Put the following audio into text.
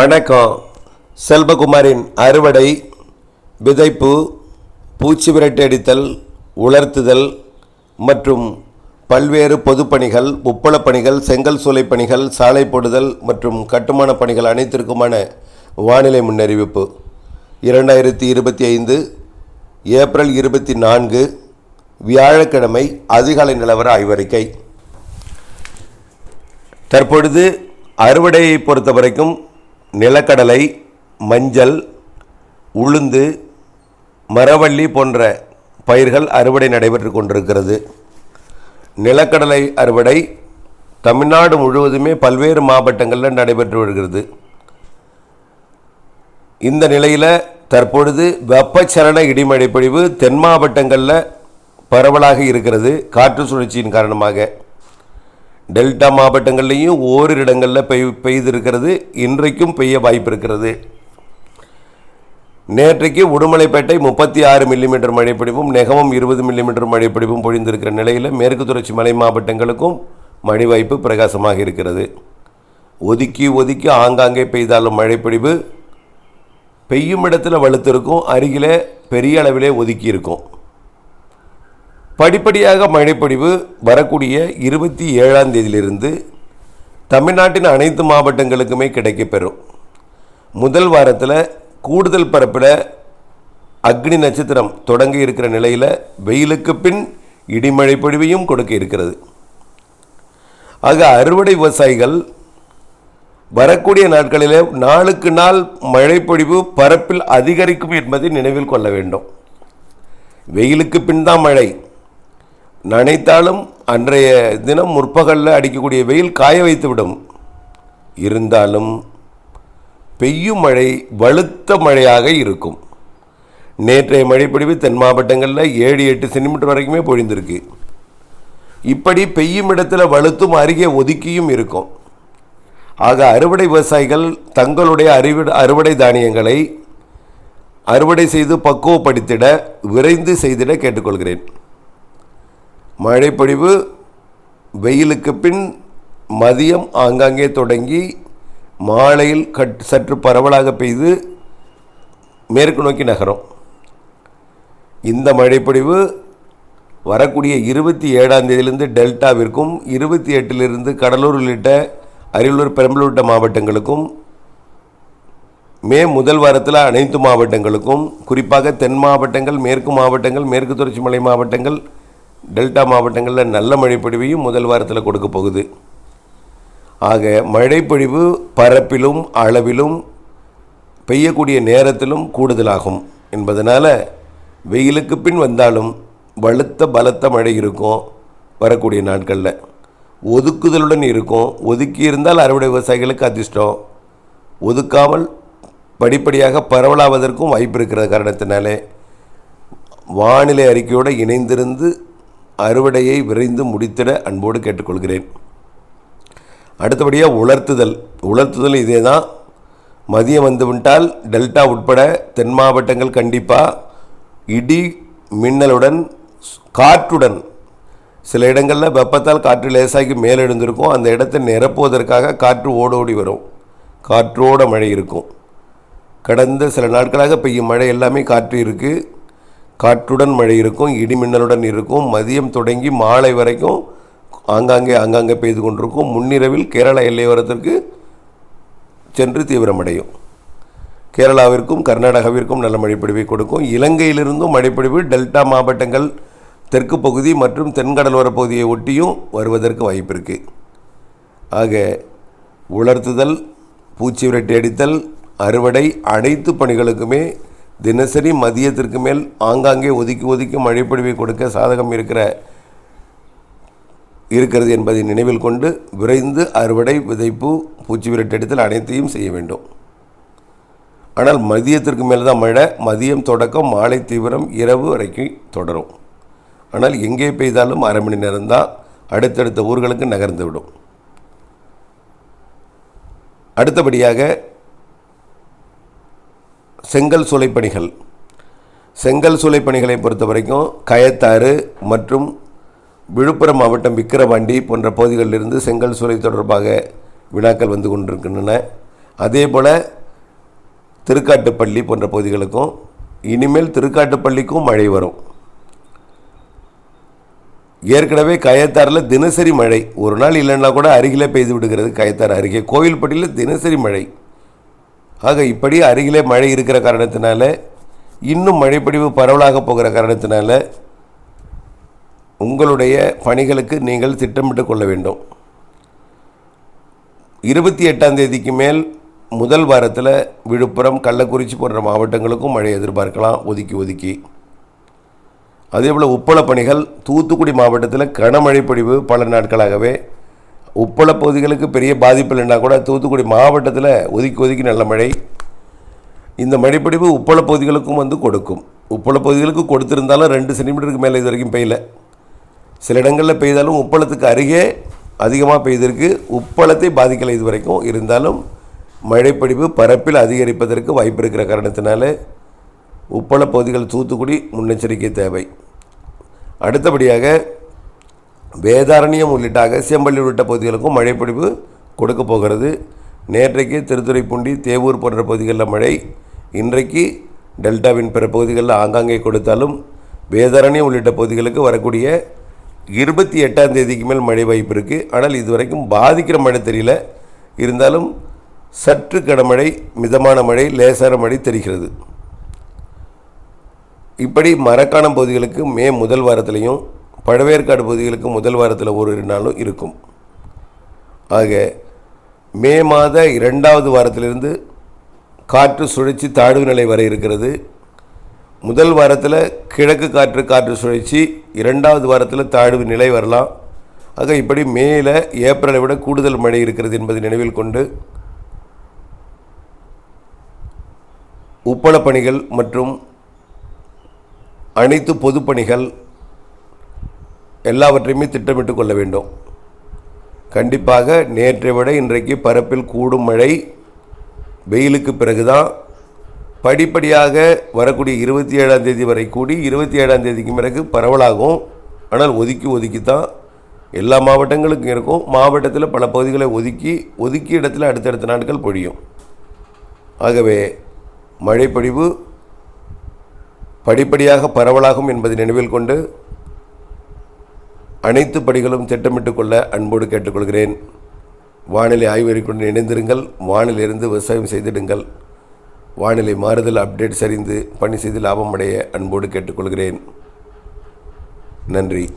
வணக்கம். செல்வகுமாரின் அறுவடை விதைப்பு பூச்சி விரட்டடித்தல் உலர்த்துதல் மற்றும் பல்வேறு பொதுப்பணிகள் உப்பளப் பணிகள் செங்கல் சூளை பணிகள் சாலை போடுதல் மற்றும் கட்டுமான பணிகள் அனைத்திற்குமான வானிலை முன்னறிவிப்பு. இரண்டாயிரத்தி இருபத்தி ஐந்து ஏப்ரல் இருபத்தி நான்கு வியாழக்கிழமை அதிகாலை நிலவர ஆய்வறிக்கை. தற்பொழுது அறுவடையை பொறுத்த வரைக்கும் நிலக்கடலை மஞ்சள் உளுந்து மரவள்ளி போன்ற பயிர்கள் அறுவடை நடைபெற்று கொண்டிருக்கிறது. நிலக்கடலை அறுவடை தமிழ்நாடு முழுவதுமே பல்வேறு மாவட்டங்களில் நடைபெற்று வருகிறது. இந்த நிலையில் தற்பொழுது வெப்பச்சலன இடிமழை பொழிவு தென் மாவட்டங்களில் பரவலாக இருக்கிறது. காற்று சுழற்சியின் காரணமாக. டெல்டா மாவட்டங்கள்லேயும் ஓரிரு இடங்களில் பெய் பெய்திருக்கிறது. இன்றைக்கும் பெய்ய வாய்ப்பு இருக்கிறது நேற்றைக்கு உடுமலைப்பேட்டை முப்பத்தி ஆறு மில்லிமீட்டர் மழைப்பிடிப்பும் நெகமும் இருபது மில்லிமீட்டர் மழைப்பிடிப்பும் பொழிந்திருக்கிற நிலையில் மேற்கு தொடர்ச்சி மலை மாவட்டங்களுக்கும் மழை வாய்ப்பு பிரகாசமாக இருக்கிறது. ஒதுக்கி ஒதுக்கி ஆங்காங்கே பெய்தாலும் மழைப்பிடிவு பெய்யும் இடத்துல வலுத்திருக்கும். அருகிலே பெரிய அளவிலே ஒதுக்கி இருக்கும் படிப்படியாக மழைப்பொழிவு வரக்கூடிய இருபத்தி ஏழாம் தேதியிலிருந்து தமிழ்நாட்டின் அனைத்து மாவட்டங்களுக்குமே கிடைக்கப்பெறும். முதல் வாரத்தில் கூடுதல் பரப்பில் அக்னி நட்சத்திரம் தொடங்கி இருக்கிற நிலையில் வெயிலுக்கு பின் இடிமழை பொழிவையும் கொடுக்க இருக்கிறது. ஆக அறுவடை விவசாயிகள் வரக்கூடிய நாட்களில் நாளுக்கு நாள் மழைப்பொழிவு பரப்பில் அதிகரிக்கும் என்பதை நினைவில் கொள்ள வேண்டும். வெயிலுக்கு பின் தான் மழை. நனைத்தாலும் அன்றைய தினம் முற்பகலில் அடிக்கக்கூடிய வெயில் காய வைத்துவிடும். இருந்தாலும் பெய்யும் மழை வலுத்த மழையாக இருக்கும். நேற்றைய மழைப்பொழிவு தென் மாவட்டங்களில் ஏழு எட்டு சென்டிமீட்டர் வரைக்குமே பொழிந்திருக்கு. இப்படி பெய்யும் இடத்துல வலுத்தும் அருகே ஒதுக்கியும் இருக்கும். ஆக அறுவடை விவசாயிகள் தங்களுடைய அறிவி அறுவடை தானியங்களை அறுவடை செய்து பக்குவப்படுத்திட விரைந்து செய்திட கேட்டுக்கொள்கிறேன். மழைப்பொழிவு வெயிலுக்கு பின் மதியம் ஆங்காங்கே தொடங்கி மாலையில் கட் சற்று பரவலாக பெய்து மேற்கு நோக்கி நகரும். இந்த மழைப்பொழிவு வரக்கூடிய இருபத்தி ஏழாம் தேதியிலிருந்து டெல்டாவிற்கும் இருபத்தி எட்டிலிருந்து கடலூர் உள்ளிட்ட அரியலூர் பெரம்பலூர் உள்ளிட்ட மாவட்டங்களுக்கும் மே முதல் வாரத்தில் அனைத்து மாவட்டங்களுக்கும் குறிப்பாக தென் மாவட்டங்கள் மேற்கு மாவட்டங்கள் மேற்கு தொடர்ச்சி மலை மாவட்டங்கள் டெல்டா மாவட்டங்களில் நல்ல மழைப்பொழிவையும் முதல் வாரத்தில் கொடுக்க போகுது. ஆக மழைப்பொழிவு பரப்பிலும் அளவிலும் பெய்யக்கூடிய நேரத்திலும் கூடுதலாகும். என்பதனால் வெயிலுக்கு பின் வந்தாலும் வலுத்த பலத்த மழை இருக்கும் வரக்கூடிய நாட்களில். ஒதுக்குதலுடன் இருக்கும். ஒதுக்கி இருந்தால் அறுவடை விவசாயிகளுக்கு அதிர்ஷ்டம். ஒதுக்காமல் படிப்படியாக பரவலாவதற்கும் வாய்ப்பு இருக்கிற காரணத்தினாலே வானிலை அறிக்கையோடு இணைந்திருந்து அறுவடையை விரைந்து முடித்திட அன்போடு கேட்டுக்கொள்கிறேன். அடுத்தபடியாக உலர்த்துதல். உலர்த்துதல் இதே தான் மதியம் வந்துவிட்டால் டெல்டா உட்பட தென் மாவட்டங்கள் கண்டிப்பாக இடி மின்னலுடன் காற்றுடன். சில இடங்களில் வெப்பத்தால் காற்று லேசாகி மேலெழுந்திருக்கும். அந்த இடத்தை நிரப்புவதற்காக காற்று ஓடோடி வரும். காற்றோட மழை இருக்கும். கடந்த சில நாட்களாக பெய்யும் மழை எல்லாமே காற்று இருக்குது காற்றுடன் மழை இருக்கும் இடி மின்னலுடன் இருக்கும் மதியம் தொடங்கி மாலை வரைக்கும் ஆங்காங்கே ஆங்காங்கே பெய்து கொண்டிருக்கும். முன்னிரவில் கேரள எல்லையோரத்திற்கு சென்று தீவிரமடையும். கேரளாவிற்கும் கர்நாடகாவிற்கும் நல்ல மழைப்பொழிவை கொடுக்கும். இலங்கையிலிருந்தும் மழைப்பொழிவு டெல்டா மாவட்டங்கள் தெற்கு பகுதி மற்றும் தென்கடலோர பகுதியை ஒட்டியும் வருவதற்கு வாய்ப்பு இருக்குது ஆக உலர்த்துதல் பூச்சி விரட்டி அடித்தல் அறுவடை அனைத்து பணிகளுக்குமே தினசரி மதியத்திற்கு மேல் ஆங்காங்கே ஒதுக்கி ஒதுக்கி மழைப்பொழிவை கொடுக்க சாதகம் இருக்கிற இருக்கிறது என்பதை நினைவில் கொண்டு விரைந்து அறுவடை விதைப்பு பூச்சி விரட்டெடுத்தல் அனைத்தையும் செய்ய வேண்டும். ஆனால் மதியத்திற்கு மேல் தான் மழை மதியம் தொடக்கம் மாலை தீவிரம் இரவு வரைக்கும் தொடரும். ஆனால் எங்கே பெய்தாலும் அரை மணி நேரம் தான் அடுத்தடுத்த ஊர்களுக்கு நகர்ந்து விடும். அடுத்தபடியாக செங்கல் சுலைப்பணிகள் செங்கல் சுலைப்பணிகளை பொறுத்த வரைக்கும் கயத்தாறு மற்றும் விழுப்புரம் மாவட்டம் விக்கிரவாண்டி போன்ற பகுதிகளிலிருந்து செங்கல் சூளை தொடர்பாக வினாக்கள் வந்து கொண்டிருக்கின்றன. அதே போல் திருக்காட்டுப்பள்ளி போன்ற பகுதிகளுக்கும் இனிமேல் திருக்காட்டுப்பள்ளிக்கும் மழை வரும். ஏற்கனவே கயத்தாறில் தினசரி மழை. ஒரு நாள் இல்லைன்னா கூட அருகிலே பெய்து விடுகிறது கயத்தாறு அருகே. கோவில்பட்டியில் தினசரி மழை. ஆக இப்படி அருகிலே மழை இருக்கிற காரணத்தினால இன்னும் மழைப்படிவு பரவலாக போகிற காரணத்தினால உங்களுடைய பணிகளுக்கு நீங்கள் திட்டமிட்டு கொள்ள வேண்டும். இருபத்தி எட்டாம் தேதிக்கு மேல் முதல் வாரத்தில் விழுப்புரம் கள்ளக்குறிச்சி போன்ற மாவட்டங்களுக்கும் மழை எதிர்பார்க்கலாம் ஒதுக்கி ஒதுக்கி. அதேபோல் உப்பள பணிகள் தூத்துக்குடி மாவட்டத்தில் கனமழை பொழிவு பல நாட்களாகவே உப்பள பகுதிகளுக்கு பெரிய பாதிப்பு இல்லைன்னா கூட தூத்துக்குடி மாவட்டத்தில் ஒதுக்கி ஒதுக்கி நல்ல மழை. இந்த மழைப்பிடிப்பு உப்பள பகுதிகளுக்கும் வந்து கொடுக்கும். உப்பள பகுதிகளுக்கு கொடுத்துருந்தாலும் ரெண்டு சென்டிமீட்டருக்கு மேலே இது வரைக்கும் பெய்யல. சில இடங்களில் பெய்தாலும் உப்பளத்துக்கு அருகே அதிகமாக பெய்திருக்கு. உப்பளத்தை பாதிக்கலை இது வரைக்கும். இருந்தாலும் மழைப்பிடிப்பு பரப்பில் அதிகரிப்பதற்கு வாய்ப்பு இருக்கிற காரணத்தினால உப்பள பகுதிகள் தூத்துக்குடி முன்னெச்சரிக்கை தேவை. அடுத்தபடியாக வேதாரண்யம் உள்ளிட்ட அகசியம்பள்ளி உள்ளிட்ட பகுதிகளுக்கும் மழைப்பொழிவு கொடுக்க போகிறது. நேற்றைக்கு திருத்துறைப்பூண்டி தேவூர் போன்ற பகுதிகளில் மழை இன்றைக்கு டெல்டாவின் பிற பகுதிகளில் ஆங்காங்கே கொடுத்தாலும் வேதாரண்யம் உள்ளிட்ட பகுதிகளுக்கு வரக்கூடிய இருபத்தி எட்டாம் தேதிக்கு மேல் மழை வாய்ப்பு இருக்குது ஆனால் இதுவரைக்கும் பாதிக்கிற மழை தெரியல. இருந்தாலும் சற்று கடமழை மிதமான மழை லேசான மழை தெரிகிறது. இப்படி மரக்காணம் பகுதிகளுக்கு மே முதல் வாரத்திலையும் பழவேற்காடு பகுதிகளுக்கு முதல் வாரத்தில் ஒரு ரெண்டு நாளும் இருக்கும். ஆக மே மாத இரண்டாவது வாரத்திலிருந்து காற்று சுழற்சி தாழ்வு நிலை வரை இருக்கிறது. முதல் வாரத்தில் கிழக்கு காற்று காற்று சுழற்சி இரண்டாவது வாரத்தில் தாழ்வு நிலை வரலாம். ஆக இப்படி மேல ஏப்ரலை விட கூடுதல் மழை இருக்கிறது என்பதை நினைவில் கொண்டு உப்பளப்பணிகள் மற்றும் அனைத்து பொதுப்பணிகள் எல்லாவற்றையுமே திட்டமிட்டு கொள்ள வேண்டும். கண்டிப்பாக நேற்றை விட இன்றைக்கு பரப்பில் கூடும் மழை வெயிலுக்கு பிறகுதான். படிப்படியாக வரக்கூடிய இருபத்தி ஏழாம் தேதி வரை கூடி இருபத்தி ஏழாம் தேதிக்கு பிறகு பரவலாகும். ஆனால் ஒதுக்கி ஒதுக்கி தான் எல்லா மாவட்டங்களுக்கும் இருக்கும். மாவட்டத்தில் பல பகுதிகளை ஒதுக்கி ஒதுக்கிய இடத்துல அடுத்தடுத்த நாட்கள் பொழியும். ஆகவே மழைப்பொழிவு படிப்படியாக பரவலாகும் என்பதை நினைவில் கொண்டு அனைத்து படிகளும் திட்டமிட்டு கொள்ள அன்போடு கேட்டுக்கொள்கிறேன். வானிலை ஆய்வறிக்கை கொண்டு இணைந்திருங்கள். வானிலிருந்து விவசாயம் செய்திடுங்கள். வானிலை மாறுதல் அப்டேட் சரிந்து பணி செய்து லாபம் அடைய அன்போடு கேட்டுக்கொள்கிறேன். நன்றி.